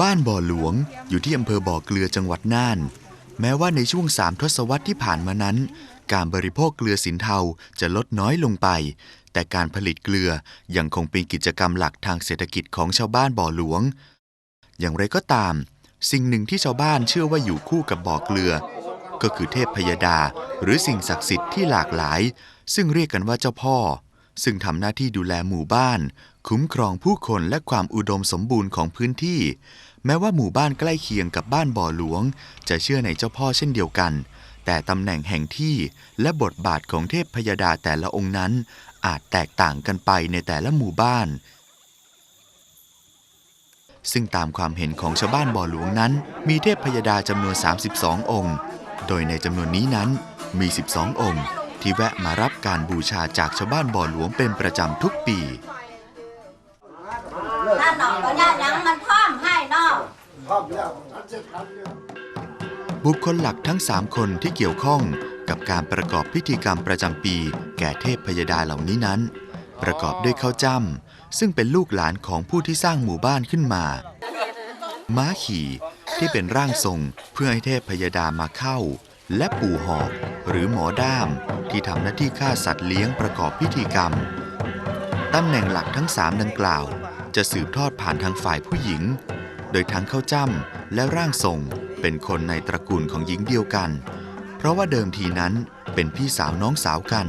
บ้านบ่อหลวงอยู่ที่อำเภอบ่อเกลือจังหวัดน่าน แม้ว่าในช่วงสามทศวรรษที่ผ่านมานั้น การบริโภคเกลือสินเทาจะลดน้อยลงไป แต่การผลิตเกลือยังคงเป็นกิจกรรมหลักทางเศรษฐกิจของชาวบ้านบ่อหลวง อย่างไรก็ตาม สิ่งหนึ่งที่ชาวบ้านเชื่อว่าอยู่คู่กับบ่อเกลือ ก็คือเทพพยดาหรือสิ่งศักดิ์สิทธิ์ที่หลากหลาย ซึ่งเรียกกันว่าเจ้าพ่อ ซึ่งทำหน้าที่ดูแลหมู่บ้าน คุ้มครองผู้คนและความอุดมสมบูรณ์ของพื้นที่ แม้ว่าหมู่บ้านใกล้เคียงกับบ้านบ่อหลวง จะเชื่อในเจ้าพ่อเช่นเดียวกัน แต่ตำแหน่งแห่งที่และบทบาทของเทพพยดาแต่ละองค์นั้น อาจแตกต่างกันไปในแต่ละหมู่บ้าน ซึ่งตามความเห็นของชาวบ้านบ่อหลวงนั้น มีเทพพยดาจำนวน 32 องค์ โดยในจำนวนนี้นั้นมี 12 องค์ ที่แวะมารับการบูชาจากชาวบ้านบ่อหลวงเป็นประจำทุกปี ถ้าหนองก็ย่ายังมันพร้อมให้เนอกบุคคลหลักทั้ง 3 คนที่เกี่ยวข้องกับการประกอบพิธีกรรมประจำปี แก่เทพพยดาเหล่านี้นั้น ประกอบด้วยข้าวจ้ำซึ่งเป็นลูกหลานของผู้ที่สร้างหมู่บ้านขึ้นมา ม้าขี่ที่เป็นร่างทรงเพื่อให้เทพพยดามาเข้า และปู่หอก หรือหมอด้ามที่ทำหน้าที่ฆ่าสัตว์เลี้ยงประกอบพิธีกรรม ตำแหน่งหลักทั้งสามดังกล่าว จะสืบทอดผ่านทางฝ่ายผู้หญิง โดยทั้งเข้าจ้ำและร่างทรงเป็นคนในตระกูลของหญิงเดียวกัน เพราะว่าเดิมทีนั้นเป็นพี่สาวน้องสาวกัน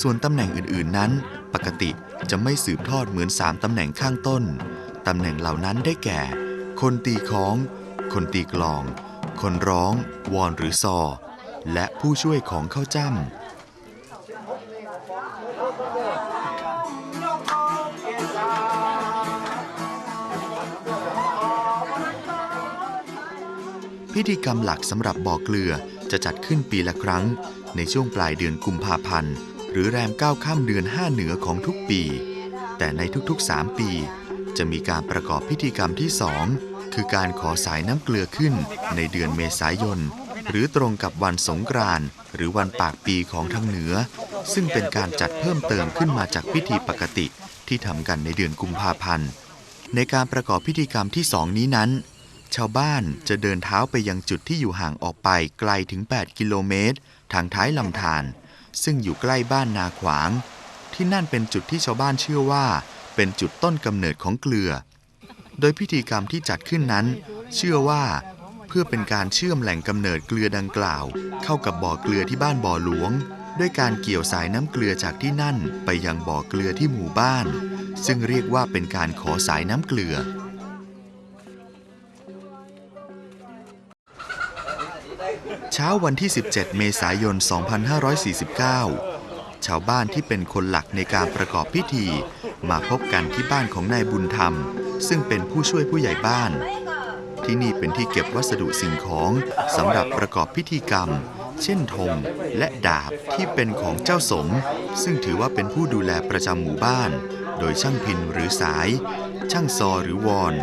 ส่วนตำแหน่งอื่นๆนั้น ปกติจะไม่สืบทอดเหมือนสามตำแหน่งข้างต้น ตำแหน่งเหล่านั้นได้แก่ คนตีค้อง คนตีกลอง คนร้อง วอนหรือซอ และผู้ช่วยของข้าวจ้ำพิธีกรรมหลักสำหรับบ่อเกลือจะจัดขึ้นปีละครั้ง ในช่วงปลายเดือนกุมภาพันธ์ หรือแรมเก้าข้ามเดือนห้าเหนือของทุกปี แต่ในทุกๆ 3 ปี จะมีการประกอบพิธีกรรมที่2คือการขอสายน้ำเกลือขึ้นในเดือนเมษายน หรือตรงกับวันสงกรานต์หรือวันปากปีของทางเหนือ ซึ่งเป็นการจัดเพิ่มเติมขึ้นมาจากพิธีปกติที่ทำกันในเดือนกุมภาพันธ์ ในการประกอบพิธีกรรมที่สองนี้นั้น ชาวบ้านจะเดินเท้าไปยังจุดที่อยู่ห่างออกไปไกลถึง 8 กิโลเมตร ทางท้ายลำธารซึ่งอยู่ใกล้บ้านนาขวาง ที่นั่นเป็นจุดที่ชาวบ้านเชื่อว่า เป็นจุดต้นกำเนิดของเกลือ โดยพิธีกรรมที่จัดขึ้นนั้น เชื่อว่า พื่อเป็นการเชื่อมแหล่งกำเนิดเกลือดังกล่าว เข้ากับบ่อเกลือที่บ้านบ่อหลวง ด้วยการเกี่ยวสายน้ำเกลือจากที่นั่นไปยังบ่อเกลือที่หมู่บ้าน ซึ่งเรียกว่าเป็นการขอสายน้ำเกลือเช้าวันที่ 17 เมษายน 2549 ชาวบ้านที่เป็นคนหลักในการประกอบพิธี มาพบกันที่บ้านของนายบุญธรรม ซึ่งเป็นผู้ช่วยผู้ใหญ่บ้าน ที่นี่เป็นที่เก็บวัสดุสิ่งของสำหรับประกอบพิธีกรรม เช่นธงและดาบที่เป็นของเจ้าสม ซึ่งถือว่าเป็นผู้ดูแลประจำหมู่บ้าน โดยช่างพินหรือสาย ช่างซอหรือวอน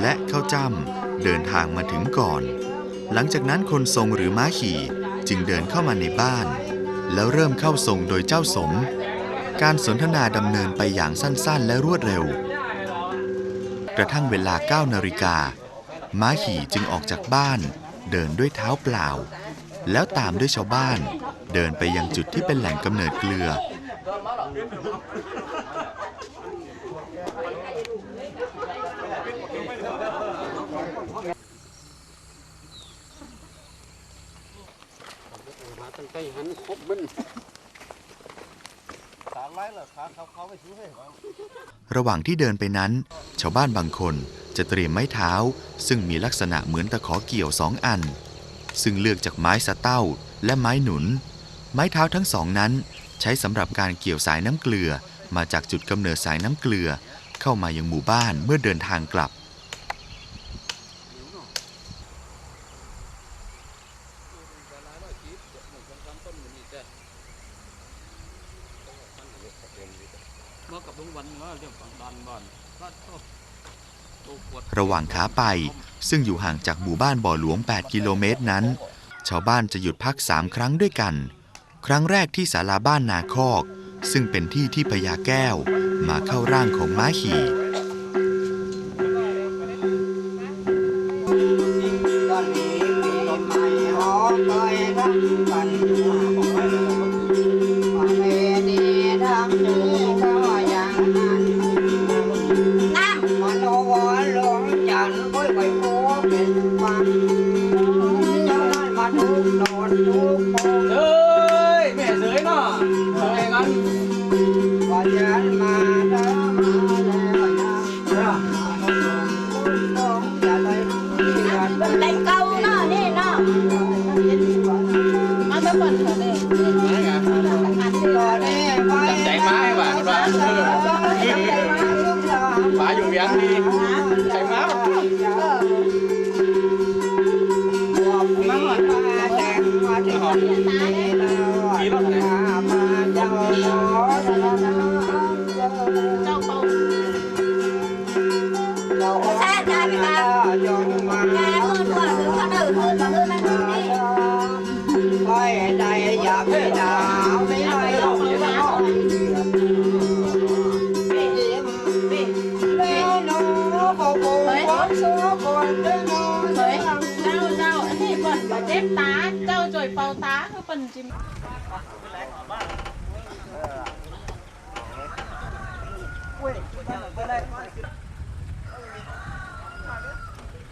และข้าวจ้ำเดินทางมาถึงก่อน หลังจากนั้นคนทรงหรือม้าขี่จึงเดินเข้ามาในบ้าน แล้วเริ่มเข้าทรงโดยเจ้าสม การสนทนาดำเนินไปอย่างสั้นๆ และรวดเร็ว กระทั่งเวลา9นาฬิกา ม้าขี่จึงออกจากบ้าน เดินด้วยเท้าเปล่า แล้วตามด้วยชาวบ้าน เดินไปยังจุดที่เป็นแหล่งกำเนิดเกลือ ตั้งใจหันครบมัน ระหว่างที่เดินไปนั้น ชาวบ้านบางคนจะเตรียมไม้เท้า ซึ่งมีลักษณะเหมือนตะขอเกี่ยวสองอัน ซึ่งเลือกจากไม้สะเต้าและไม้หนุน ไม้เท้าทั้งสองนั้น ใช้สำหรับการเกี่ยวสายน้ำเกลือ มาจากจุดกำเนิดสายน้ำเกลือ เข้ามายังหมู่บ้านเมื่อเดินทางกลับ เมื่อกับลุงวันว่าเรื่องฝั่งดันบ้านก็โตโตปวด ระหว่างขาไป ซึ่งอยู่ห่างจากหมู่บ้านบ่อหลวง 8 กิโลเมตรนั้น ชาวบ้านจะหยุดพักสามครั้งด้วยกัน ครั้งแรกที่ศาลาบ้านนาคอก ซึ่งเป็นที่ที่พญาแก้ว มาเข้าร่างของม้าขี่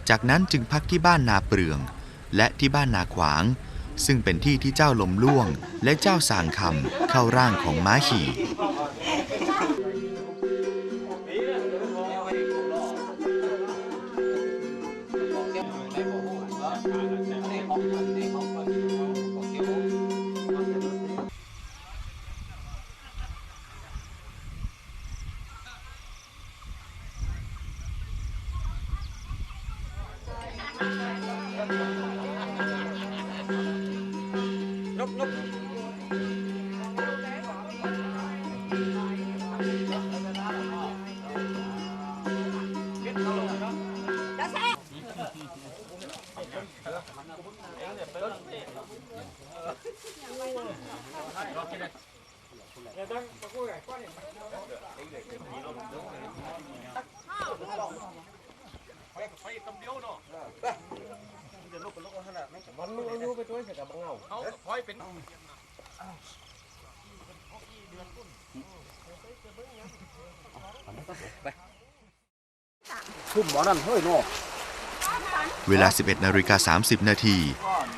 จากนั้นจึงพักที่บ้านนาเปลือง และที่บ้านนาขวาง ซึ่งเป็นที่ที่เจ้าลมล่วง และเจ้าสางคำเข้าร่างของม้าขี่ ทุ่มหมอนั่นเฮ้ยเนาะเวลา 11นาฬิกา30 นาที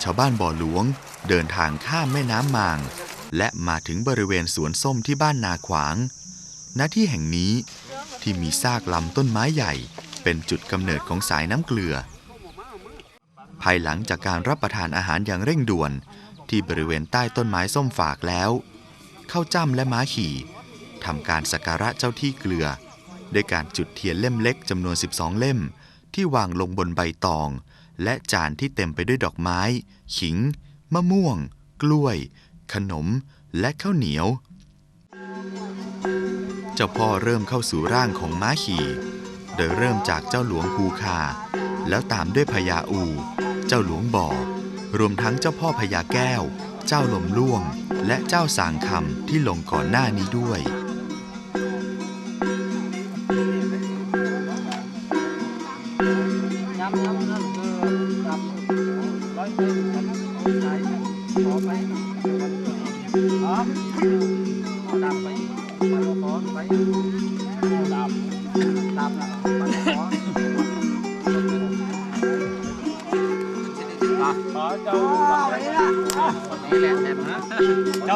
ชาวบ้านบ่อหลวงเดินทางข้ามแม่น้ำมาง และมาถึงบริเวณสวนส้มที่บ้านนาขวาง ณ ที่แห่งนี้ที่มีซากลำต้นไม้ใหญ่ เป็นจุดกำเนิดของสายน้ำเกลือ ภายหลังจากการรับประทานอาหารอย่างเร่งด่วน ที่บริเวณใต้ต้นไม้ส้มฝากแล้ว เข้าจ้ำและม้าขี่ทำการสักการะเจ้าที่เกลือด้วยการจุดเทียนเล่มเล็กจำนวน 12 เล่ม ที่วางลงบนใบตอง และจานที่เต็มไปด้วยดอกไม้ ขิง มะม่วง กล้วย ขนม และข้าวเหนียว เจ้าพ่อเริ่มเข้าสู่ร่างของม้าขี่ โดยเริ่มจากเจ้าหลวงภูคา แล้วตามด้วยพญาอู เจ้าหลวงบ่อ รวมทั้งเจ้าพ่อพญาแก้ว เจ้าลมล่วง และเจ้าสางคำที่ลงก่อนหน้านี้ด้วย หล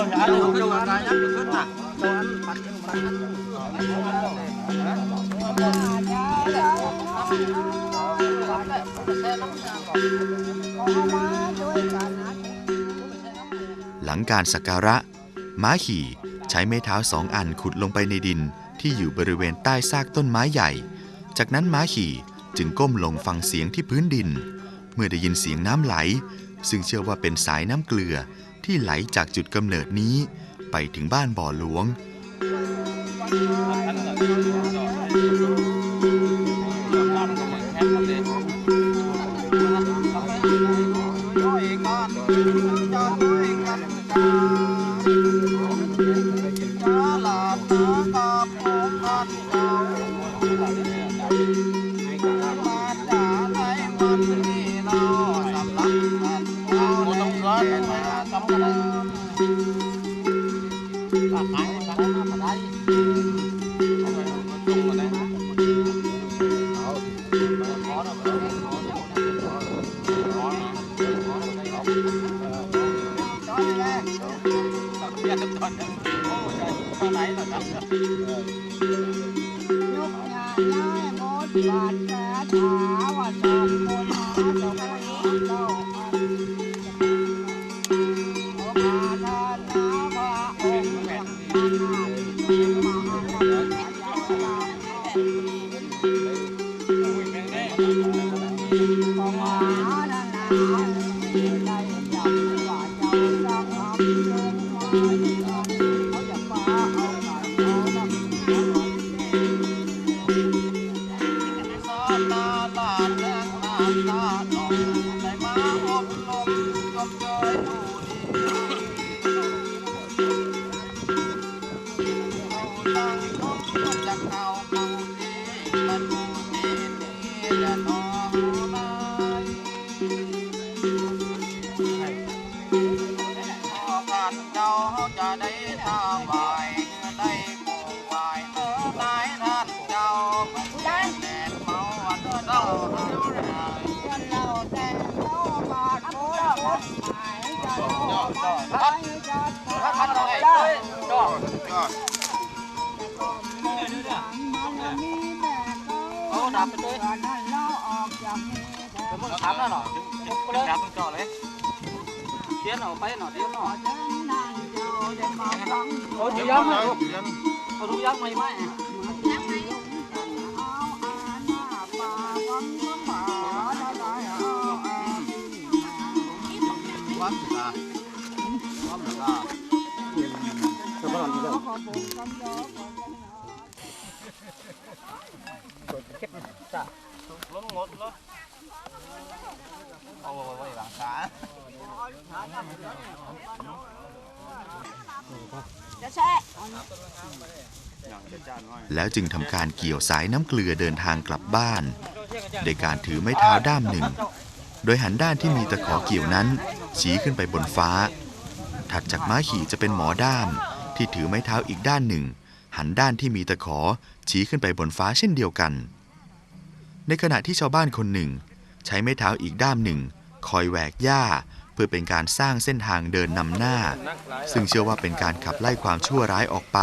ังการสักการะ ม้าขี่ใช้ไม้เท้าสองอันขุดลงไปในดินที่อยู่บริเวณใต้ซากต้นไม้ใหญ่ จากนั้นม้าขี่จึงก้มลงฟังเสียงที่พื้นดิน เมื่อได้ยินเสียงน้ำไหล ซึ่งเชื่อว่าเป็นสายน้ำเกลือ ที่ไหลจากจุดกำเนิดนี้ไปถึงบ้านบ่อหลวง ตัดเพี้ยนตอนนี้โอ้ยตอนไหนล่ะครับยกยาย้ายหมดบาดแผลถาว่าสองคนหาเจ้าพระเจ้าอัน ハハハハ!าดับไปเลยวันนั้นเราออกจากนี้แถวมึงถามแล้วหน่อยดับมึงจ่อเลยเทียนเอาไปหน่อยเทียนหน่อยฉันนั่งเจ้าได้มาฟังโอ้ยยังไม่เอาทุกยังไม่ไหมยังไงเอาอาหน้าป่าฟังก็หมาได้ได้เอาเอาวัดตาวัดตาขอบุญคำยอขอจังหวะ ล้นงดล้นเอาไว้หลังขาจะแช่อย่างจะจาแล้วจึงทำการเกี่ยวสายน้ำเกลือเดินทางกลับบ้าน โดยการถือไม้เท้าด้ามหนึ่ง โดยหันด้านที่มีตะขอเกี่ยวนั้น ชี้ขึ้นไปบนฟ้า ถัดจากม้าขี่จะเป็นหมอด้ามที่ถือไม้เท้าอีกด้านหนึ่ง หันด้านที่มีตะขอชี้ขึ้นไปบนฟ้าเช่นเดียวกัน ในขณะที่ชาวบ้านคนหนึ่ง ใช้ไม้เท้าอีกด้ามหนึ่ง คอยแหวกหญ้า เพื่อเป็นการสร้างเส้นทางเดินนำหน้า ซึ่งเชื่อว่าเป็นการขับไล่ความชั่วร้ายออกไป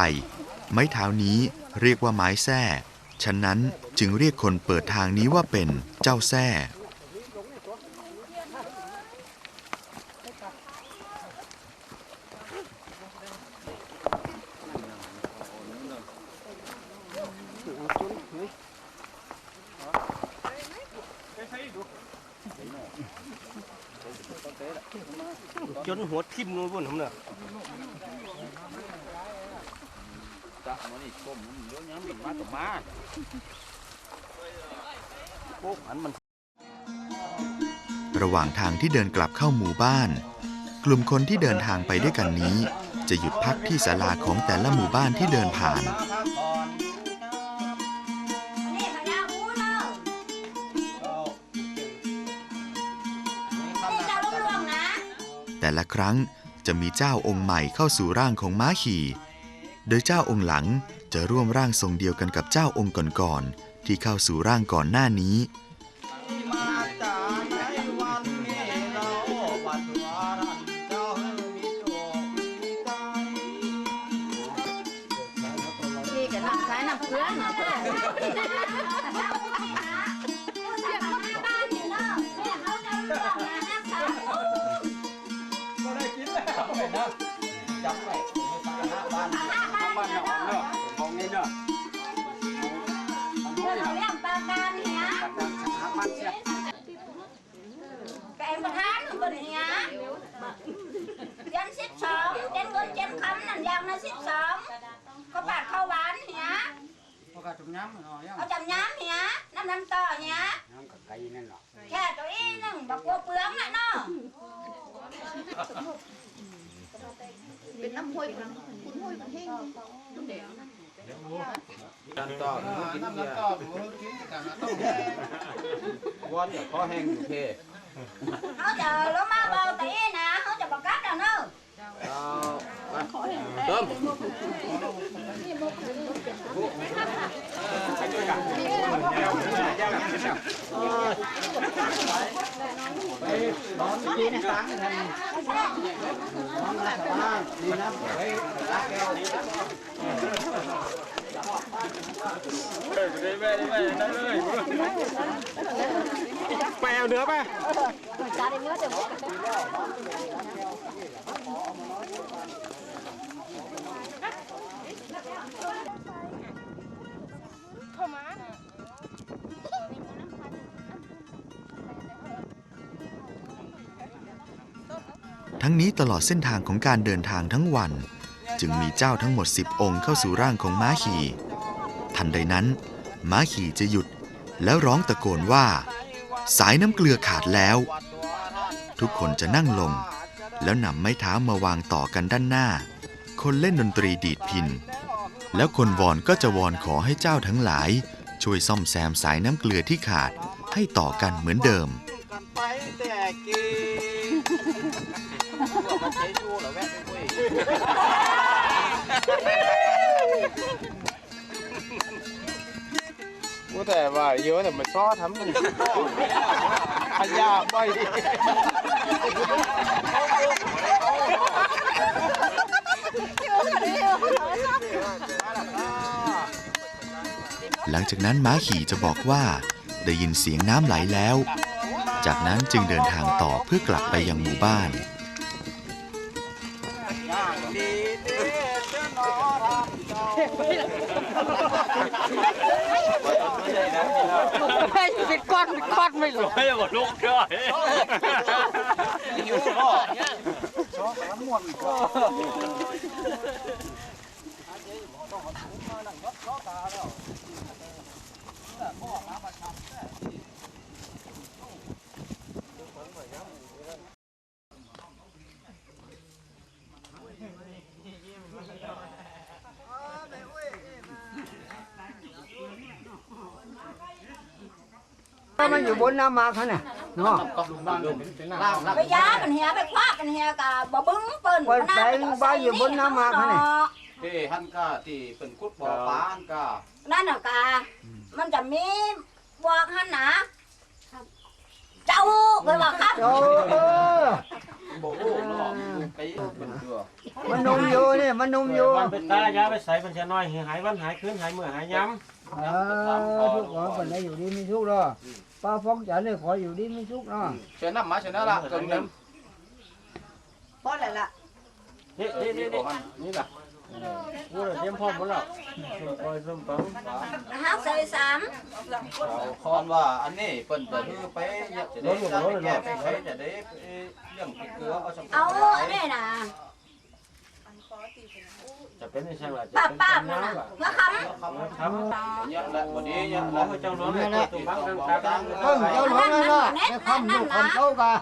ไม้เท้านี้เรียกว่าไม้แส้ฉะนั้นจึงเรียกคนเปิดทางนี้ว่าเป็นเจ้าแส้ จนหัวทิ่มนู่นบนผมเนี่ยจะมันนี่ก้มมันเยอะยังมากับมาโอ้อันมันระหว่างทางที่เดินกลับเข้าหมู่บ้าน กลุ่มคนที่เดินทางไปด้วยกันนี้ จะหยุดพักที่ศาลาของแต่ละหมู่บ้านที่เดินผ่านนี่ ละครั้งจะมีเจ้าองค์ใหม่เข้าสู่ร่างของม้าขี่ โดยเจ้าองค์หลังจะร่วมร่างทรงเดียวกันกับเจ้าองค์ก่อนๆที่เข้าสู่ร่างก่อนหน้านี้ นั่นยางนะสิบสองก็ปาดข้าวหวานเฮียพอกระจุกย้ำเนาะยังเอาจำย้ำเฮียน้ำน้ำต่อเฮียน้ำกับไก่นั่นหรอแค่ตัวอีหนึ่งบักกัวเปลืองน่ะเนาะกันต่อกินน้ำต่อกินกันต้องแห้งวันเนี่ยคอแห้งอยู่เพเขาจะลงมาเบาตีนะเขาจะประกาศแล้วเนาะ เติมไปเอาเนื้อไป ทั้งนี้ตลอดเส้นทางของการเดินทางทั้งวัน จึงมีเจ้าทั้งหมด 10 องค์เข้าสู่ร่างของม้าขี่ทันใดนั้น ม้าขี่จะหยุดแล้วร้องตะโกนว่า สายน้ำเกลือขาดแล้ว ทุกคนจะนั่งลง แล้วนำไม้เท้ามาวางต่อกันด้านหน้า คนเล่นดนตรีดีดพิน แล้วคนวอนก็จะวอนขอให้เจ้าทั้งหลาย ช่วยซ่อมแซมสายน้ำเกลือที่ขาดให้ต่อกันเหมือนเดิมกันไปแต่กี มาใช้ชูเหรอแวะไปคุยว่าแต่ว่าเยอะแต่มันซ้อทำมันขยะไปหลังจากนั้นม้าขี่จะบอกว่า ได้ยินเสียงน้ำไหลแล้ว จากนั้นจึงเดินทางต่อเพื่อกลับไปยังหมู่บ้าน ไม่ปิดก้อนปิดก้อนไม่หลุดไม่หมดลูกด้วยอยู่ก็ชอบน้ำมันก็มันอ ยู่บนน้ำมาเขาเนี่ยเนาะไปยากันเฮียไปคว้ากันเฮียกะบ่บึ้งเปิ้นไปแปลงใบอยู่บนน้ำมาเขาเนี่ยที่ท่านก็ที่เป็นคุดบ่อปลาอันก็นั่นน่ะกะมันจะมีบอกหั่นนะเจ้าเคยว่าครับโอ้เออบ่โอ้เนาะไปเป็นตัวมันนุ่มอยู่เนี่ยมันนุ่มอยู่วันเป็นตายาไปใส่มันจะน้อยหายวันหายคืนหายเมื่อหายย้เออทุกคนคนไหนอยู่ดีมีทุกข์เนาะป้าฟ้องจันเลยขออยู่ดีมีทุกข์เนาะเชิญน้ำมาเชิญน้ำละเกินเงินเพราะอะไรล่ะำนี่นี่นี่นี่นี่ล่ะกูเลยเตรียมพร้อมหมดแล้วส้มปล่อยส้มปังฮักใส่สามเราคอนว่าอันนี้เปิ้นจะคือไปจะได้จะไปแก้ไปใช้จะได้เรื่องเกลือเอาสำคัญเอาอันนี้น่ะ จะเป็นในช่างละจะป้าเป็นป้าจำนั่นน้ำน่ะล่ะมาคครับเนี่ยแหละวันนี้เนี่ยหมอเจ้าน้องเลยตุ้มบังกันครับเพิ่งเจ้าหลวงนั่นล่ะไปคำลูกคำเต้ากะ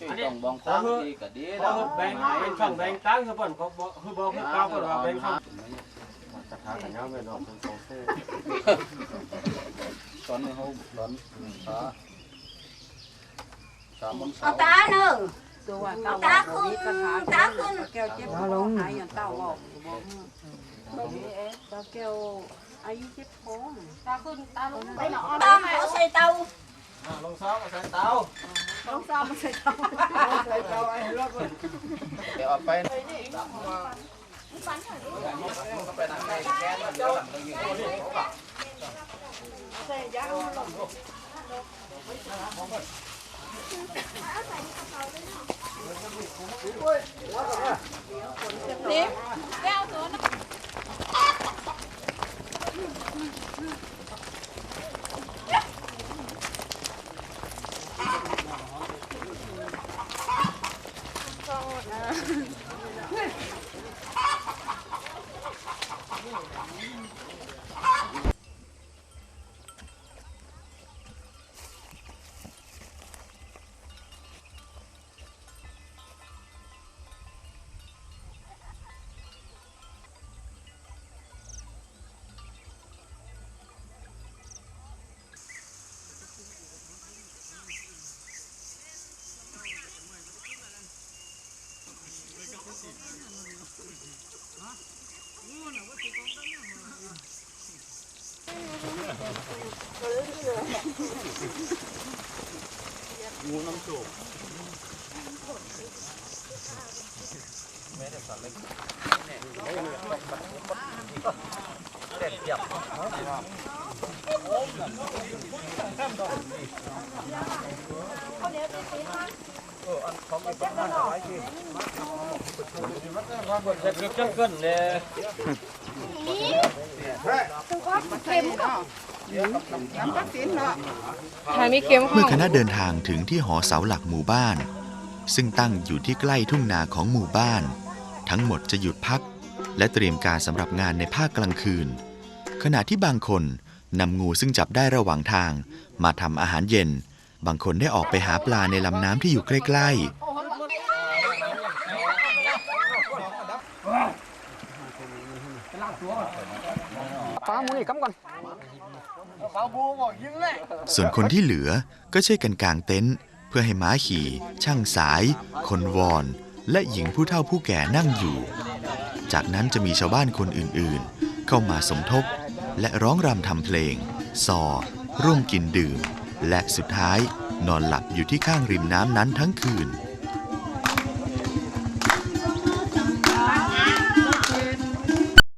ต้องบองตามดีก็ดีเขาแบ่งเป็นช่องแบ่งตั้งเขาบ่นเขาบอกคือบอกคือเก่าเขาว่าแบ่งช่องจะหากันยาวไปเนาะเป็นสองเส้นตอนนี้เขาตอนขาสามมันำสาเอาวตาหนึ่ง ตัวว่าเอาเต้าตาขึ้นตาขึ้นแก้วเจ็บหายอย่างเต้าบอกบอกตาแก้วอายุเจ็บท้องตาขึ้นตาลงไปหนอตามเขาใส่เตาลงซ้อมมาใส่เตาลงซ้ำมาใส่เต้าใส่เต้าไอ้รถเดี๋ยวเอาไปไปนั่งในแก๊สมันเดี๋ยวหลัง นี่แก้วสวน งูน้ำโขกแม่เฮ็ดจังเกินเนี่ยถ่ายไม่ เค็มเมื่อคณะเดินทางถึงที่หอเสาหลักหมู่บ้าน ซึ่งตั้งอยู่ที่ใกล้ทุ่งนาของหมู่บ้าน ทั้งหมดจะหยุดพัก และเตรียมการสำหรับงานในภาคกลางคืน ขณะที่บางคนนำงูซึ่งจับได้ระหว่างทาง มาทำอาหารเย็น บางคนได้ออกไปหาปลาในลำน้ำที่อยู่ใกล้ ๆฟ้ามูนี่กำก่อน ส่วนคนที่เหลือก็ช่วยกันกางเต็นท์เพื่อให้ม้าขี่ ช่างสาย คนวอน และหญิงผู้เฒ่าผู้แก่นั่งอยู่ จากนั้นจะมีชาวบ้านคนอื่นๆ เข้ามาสมทบ และร้องรำทำเพลงซอร่วมกินดื่ม และสุดท้ายนอนหลับอยู่ที่ข้างริมน้ำนั้นทั้งคืน